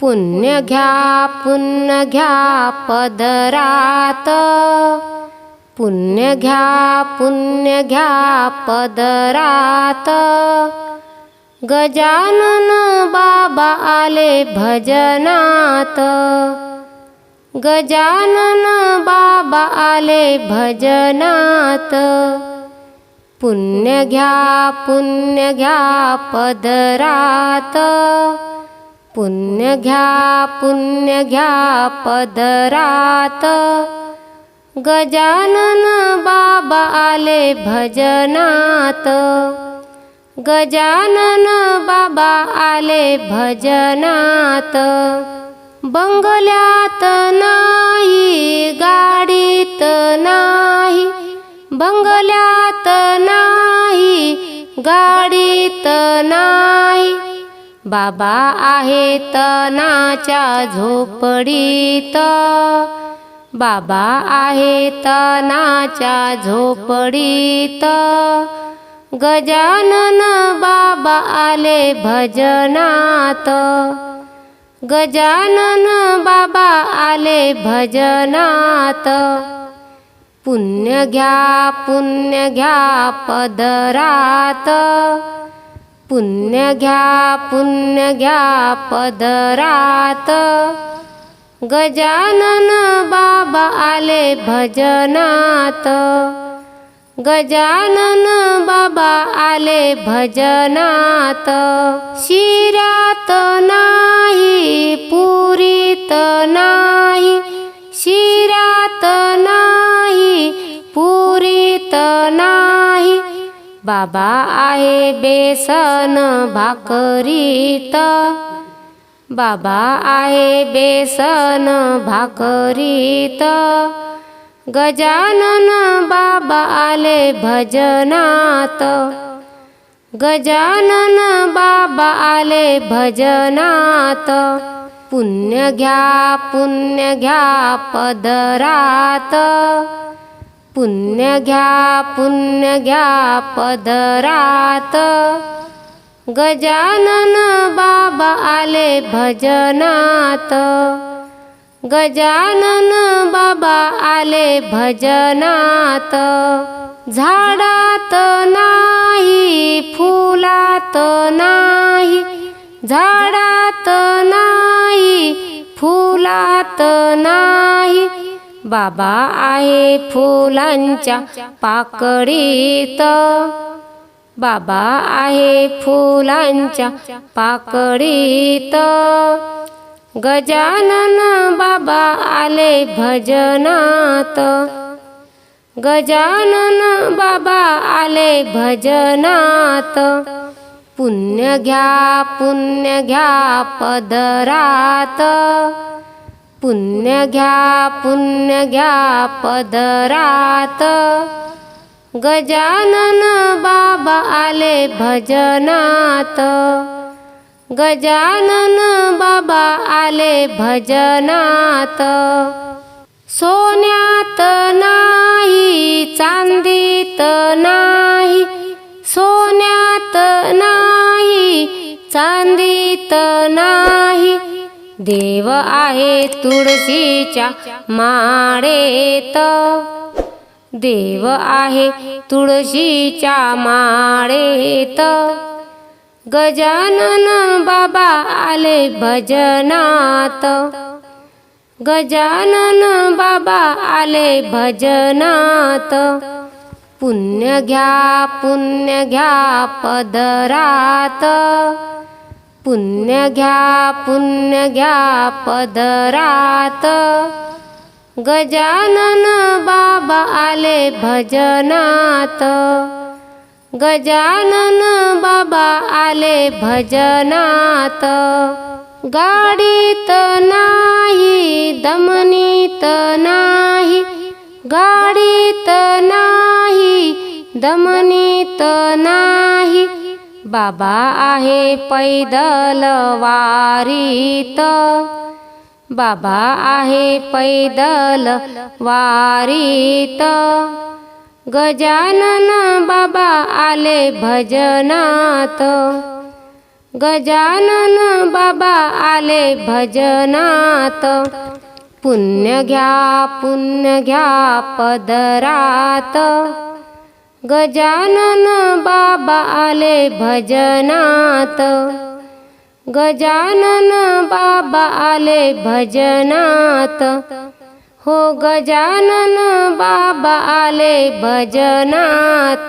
पुण्य घ्या पुण्य घ्या पदरात. पुण्य घ्या पुण्य घ्या पदरात. गजानन बाबा आले भजनात. गजानन बाबा आले भजनात. पुण्य घ्या पुण्य घ्या पदरात. पुण्य घ्या पुण्य घ्या पदरात. गजानन बाबा आले भजनात. गजानन बाबा आले भजनात. बंगल्यात नाही गाडीत नाही. बंगल्यात नाही गाडीत नाही. बाबा आहेत नाच्या झोपडीत. बाबा आहेत नाच्या झोपडीत. गजानन बाबा आले भजनात. गजानन बाबा आले भजनात. पुण्य घ्या पुण्य घ्या पदरात. पुण्य घ्या पुण्य घ्या पदरात. गजानन बाबा आले भजनात. गजानन बाबा आले भजनात. शिरात नाही पुरीत नाही. शिरात नाही बाबा आहे बेसन भाकरीत. बाबा आहे बेसन भाकरीत. गजानन बाबा आले भजनात. गजानन बाबा आले भजनात. पुण्य घ्या पुण्य घ्या पदरात. पुण्य घ्या पुण्य घ्या पदरात. गजानन बाबा आले भजनात. गजानन बाबा आले भजनात. झाडात नाही फुलात नाही. झाडात नाही फुलात नाही. बाबा आहे फुलांच्या पाकळीत. बाबा आहे फुलांच्या पाकळीत. गजानन बाबा आले भजनात. गजानन बाबा आले भजनात. पुण्य घ्या पुण्य घ्या पदरात. पुण्य घ्या पुण्य घ्या पदरात. गजानन बाबा आले भजनात. गजानन बाबा आले भजनात. सोन्यात नाही चांदीत नाही. सोन्यात नाही चांदीत नाही. देव आहे तुळशीच्या माळेत. देव आहे तुळशीच्या माळेत. गजानन बाबा आले भजनात. गजानन बाबा आले भजनात. पुण्य घ्या पुण्य घ्या पदरात. पुण्य घ्या पुण्य घ्या पदरात. गजानन बाबा आले भजनात. गजानन बाबा आले भजनात. गाडीत नाही दमनीत नाही. गाडीत नाही दमनीत नाही. बाबा आहे पैदल वारीत. बाबा आहे पैदल वारीत. गजानन बाबा आले भजनात. गजानन बाबा आले भजनात. पुण्य घ्या पुण्य घ्या पदरात. गजानन बाबा आले भजनात. गजानन बाबा आले भजनात. हो गजानन बाबा आले भजनात.